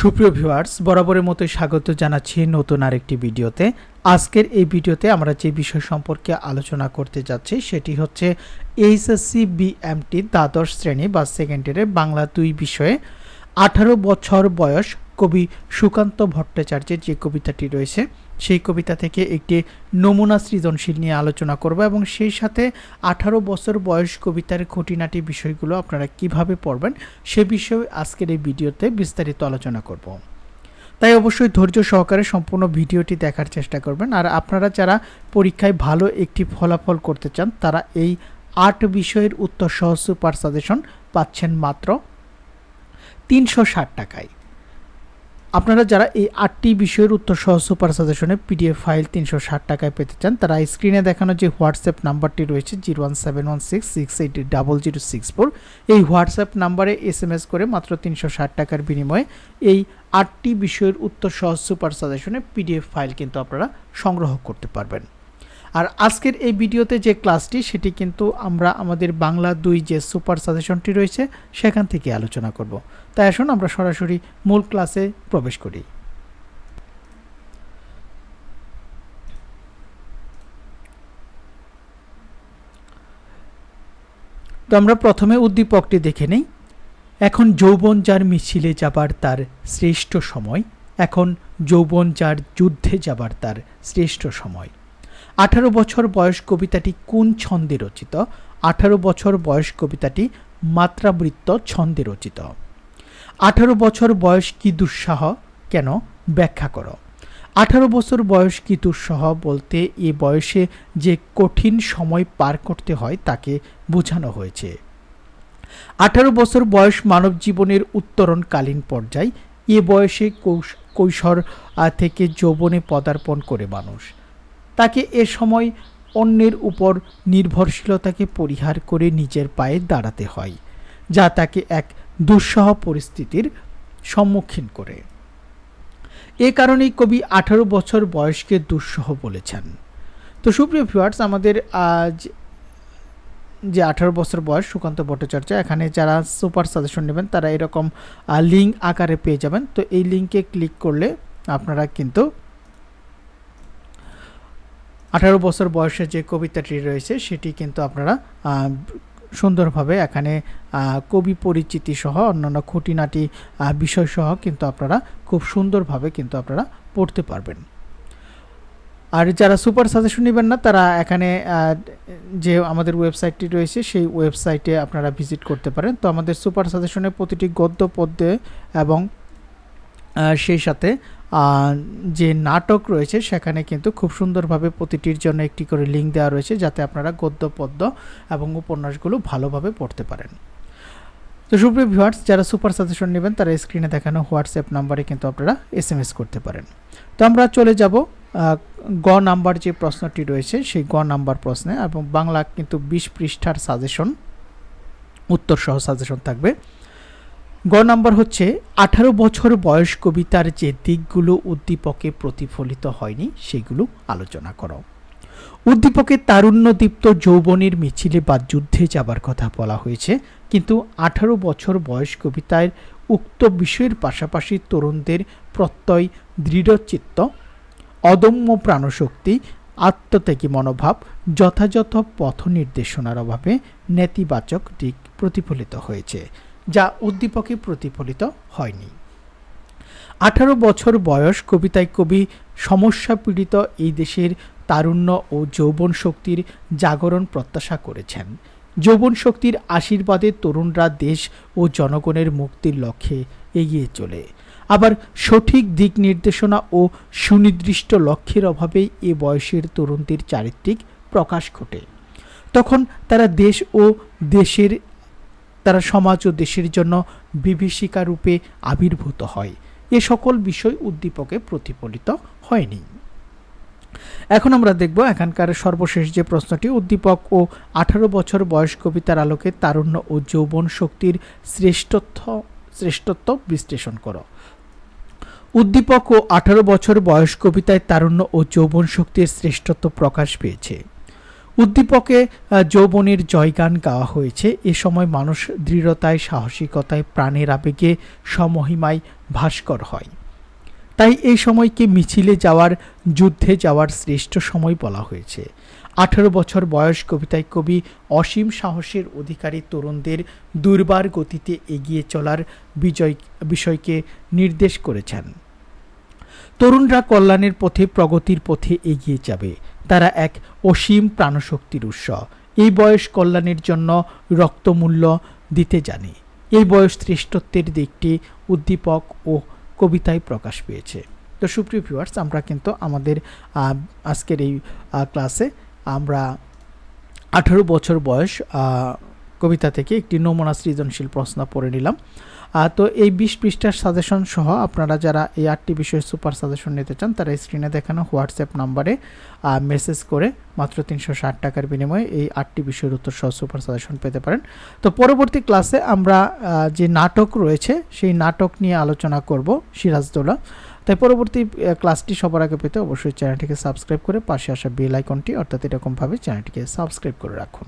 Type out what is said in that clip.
সুপ্রিয় ভিউয়ার্স, বরাবরের মতো স্বাগত জানাচ্ছি নতুন আরেকটি ভিডিওতে। আজকের এই ভিডিওতে আমরা যে বিষয় সম্পর্কে আলোচনা করতে যাচ্ছি, সেটি হচ্ছে এইচএসসি বিএমটি দ্বাদশ শ্রেণি বা সেকেন্ড ইয়ারের বাংলা দুই বিষয়ে। আঠারো বছর বয়স কবি সুকান্ত ভট্টাচার্যের যে কবিতাটি রয়েছে সেই কবিতা থেকে একটি নমুনা সৃজনশীল নিয়ে আলোচনা করব এবং সেই সাথে আঠারো বছর বয়স কবিতার খুঁটিনাটি বিষয়গুলো আপনারা কীভাবে পড়বেন সে বিষয়ে আজকের এই ভিডিওতে বিস্তারিত আলোচনা করব। তাই অবশ্যই ধৈর্য সহকারে সম্পূর্ণ ভিডিওটি দেখার চেষ্টা করবেন আর আপনারা যারা পরীক্ষায় ভালো একটি ফলাফল করতে চান, তারা এই আট বিষয়ের উত্তর সহ সুপার সাজেশন পাচ্ছেন মাত্র তিনশো ষাট টাকায়। আপনারা যারা এই আটটি বিষয়ের উত্তর সহ সুপার সাজেশনে পিডিএফ ফাইল তিনশো ষাট টাকায় পেতে চান, তারা স্ক্রিনে দেখানো যে হোয়াটসঅ্যাপ নাম্বারটি রয়েছে zero one seven one six six eight double zero six four, এই হোয়াটসঅ্যাপ নাম্বারে এস এম এস করে মাত্র তিনশো ষাট টাকার বিনিময়ে এই আটটি বিষয়ের উত্তর সহ সুপার সাজেশনে পিডিএফ ফাইল কিন্তু আপনারা সংগ্রহ করতে পারবেন। আর আজকের এই ভিডিওতে যে ক্লাসটি, সেটি কিন্তু আমরা আমাদের বাংলা দুই যে সুপার সাজেশনটি রয়েছে, সেখান থেকে আলোচনা করব। তাই আসুন আমরা সরাসরি মূল ক্লাসে প্রবেশ করি। তো আমরা প্রথমে উদ্দীপকটি দেখে নেই। এখন যৌবন যার মিছিলে যাবার তার শ্রেষ্ঠ সময়, এখন যৌবন যার যুদ্ধে যাবার তার শ্রেষ্ঠ সময়। আঠারো বছর বয়স কবিতাটি কোন ছন্দে রচিত? আঠারো বছর বয়স কবিতাটি মাত্রাবৃত্ত ছন্দে রচিত। আঠারো বছর বয়স কি দুঃসাহ? কেন? ব্যাখ্যা করো। আঠারো বছর বয়স কি দুঃসহ বলতে এ বয়সে যে কঠিন সময় পার করতে হয় তাকে বোঝানো হয়েছে। আঠারো বছর বয়স মানব জীবনের উত্তরণকালীন পর্যায়। এ বয়সে কৈশোর থেকে যৌবনে পদার্পণ করে মানুষ। তাকে এ সময় অন্যের উপর নির্ভরশীলতাকে পরিহার করে নিজের পায়ে দাঁড়াতে হয়, যা তাকে এক দুঃসহ পরিস্থিতির সম্মুখীন করে। এ কারণেই কবি আঠারো বছর বয়সকে দুঃসহ বলেছেন। তো সুপ্রিয় ভিউয়ার্স আমাদের আজ যে আঠারো বছর বয়স সুকান্ত ভট্টাচার্য, এখানে যারা সুপার সাজেশন নেবেন, তারা এরকম লিঙ্ক আকারে পেয়ে যাবেন। তো এই লিঙ্কে ক্লিক করলে আপনারা কিন্তু আঠারো বছর বয়সে যে কবিতাটি রয়েছে, সেটি কিন্তু আপনারা সুন্দরভাবে এখানে কবি পরিচিতি সহ অন্যান্য খুঁটিনাটি বিষয় সহ কিন্তু আপনারা খুব সুন্দরভাবে কিন্তু আপনারা পড়তে পারবেন। আর যারা সুপার সাজেশন নেবেন না, তারা এখানে যে আমাদের ওয়েবসাইটটি রয়েছে, সেই ওয়েবসাইটে আপনারা ভিজিট করতে পারেন। তো আমাদের সুপার সাজেশনের প্রতিটি গদ্য, পদ্যে এবং সেই সাথে যে নাটক রয়েছে, সেখানে কিন্তু খুব সুন্দরভাবে প্রতিটির জন্য একটি করে লিঙ্ক দেওয়া রয়েছে, যাতে আপনারা গদ্য, পদ্য এবং উপন্যাসগুলো ভালোভাবে পড়তে পারেন। তো সুপ্রিয় ভিউয়ার্স যারা সুপার সাজেশন নেবেন, তারা স্ক্রিনে দেখানো হোয়াটসঅ্যাপ নাম্বারে কিন্তু আপনারা এস এম এস করতে পারেন। তো আমরা চলে যাব গ নাম্বার যে প্রশ্নটি রয়েছে, সেই গ নাম্বার প্রশ্নে এবং বাংলা কিন্তু বিশ পৃষ্ঠার সাজেশন উত্তর সহ সাজেশন থাকবে। গ নাম্বার হচ্ছে, আঠারো বছর বয়স কবিতার যে দিকগুলো উদ্দীপকে প্রতিফলিত হয়নি, সেগুলো আলোচনা করো। উদ্দীপকে তারুণ্যদীপ্ত যৌবনের মিছিলে বা যুদ্ধে যাবার কথা বলা হয়েছে, কিন্তু আঠারো বছর বয়স কবিতায় উক্ত বিষয়ের পাশাপাশি তরুণদের প্রত্যয় দৃঢ়চিত্ত অদম্য প্রাণশক্তি, আত্মত্যাগী মনোভাব, যথাযথ পথ নির্দেশনার অভাবে নেতিবাচক দিক প্রতিফলিত হয়েছে। যা উদ্দীপকে প্রতিফলিত হয়নি। আঠারো বছর বয়স কবিতায় কবি সমস্যা পীড়িত এই দেশের তারুণ্য ও যৌবন শক্তির জাগরণ প্রত্যাশা করেছেন। যৌবন শক্তির আশীর্বাদে তরুণরা দেশ ও জনগণের মুক্তির লক্ষ্যে এগিয়ে চলে। আবার সঠিক দিক নির্দেশনা ও সুনির্দিষ্ট লক্ষ্যের অভাবেই এ বয়সের তরুণদের চারিত্রিক প্রকাশ ঘটে। তখন তারা দেশ ও দেশের তারা সমাজ ও দেশের জন্য বিভীষিকা রূপে আবির্ভূত হয়। এ সকল বিষয় উদ্দীপকে প্রতিফলিত হয়নি। এখন আমরা দেখব এখানকার সর্বশেষ যে প্রশ্নটি, উদ্দীপক ও আঠারো বছর বয়স কবিতার আলোকে তারুণ্য ও যৌবন শক্তির শ্রেষ্ঠত্ব শ্রেষ্ঠত্ব বিশ্লেষণ করো। উদ্দীপক ও আঠারো বছর বয়স কবিতায় তারুণ্য ও যৌবন শক্তির শ্রেষ্ঠত্ব প্রকাশ পেয়েছে। উদ্দীপকে যৌবনের জয়গান গাওয়া হয়েছে। এ সময় মানুষ দৃঢ়তায়, সাহসিকতায়, প্রাণের আবেগে, সমহিমায় ভাস্কর হয়। তাই এই সময়কে মিছিলে যাওয়ার, যুদ্ধে যাওয়ার শ্রেষ্ঠ সময় বলা হয়েছে। আঠারো বছর বয়স কবিতায় কবি অসীম সাহসের অধিকারী তরুণদের দুর্বার গতিতে এগিয়ে চলার বিজয়, বিষয়কে নির্দেশ করেছেন। তরুণরা কল্যাণের পথে, প্রগতির পথে এগিয়ে যাবে। তারা এক অসীম প্রাণশক্তির উৎস। এই বয়স কল্যাণের জন্য রক্তমূল্য দিতে জানে। এই বয়স শ্রেষ্ঠত্বের দিকটি উদ্দীপক ও কবিতায় প্রকাশ পেয়েছে। তো সুপ্রিয় ভিউয়ার্স আমরা কিন্তু আমাদের আজকের এই ক্লাসে আমরা আঠেরো বছর বয়স কবিতা থেকে একটি নমুনা সৃজনশীল প্রশ্ন পড়ে নিলাম। তো এই বিশ পৃষ্ঠার সাজেশন সহ আপনারা যারা এই আটটি বিষয়ে সুপার সাজেশন নিতে চান, তারা স্ক্রিনে দেখানো হোয়াটসঅ্যাপ নাম্বারে মেসেজ করে মাত্র তিনশো ষাট টাকার বিনিময়ে এই আটটি বিষয়ের উত্তর সহ সুপার সাজেশন পেতে পারেন। তো পরবর্তী ক্লাসে আমরা যে নাটক রয়েছে, সেই নাটক নিয়ে আলোচনা করব সিরাজদৌলা। তাই পরবর্তী ক্লাসটি সবার আগে পেতে অবশ্যই চ্যানেলটিকে সাবস্ক্রাইব করে পাশে আসা বেল আইকনটি অর্থাৎ এরকমভাবে চ্যানেলটিকে সাবস্ক্রাইব করে রাখুন।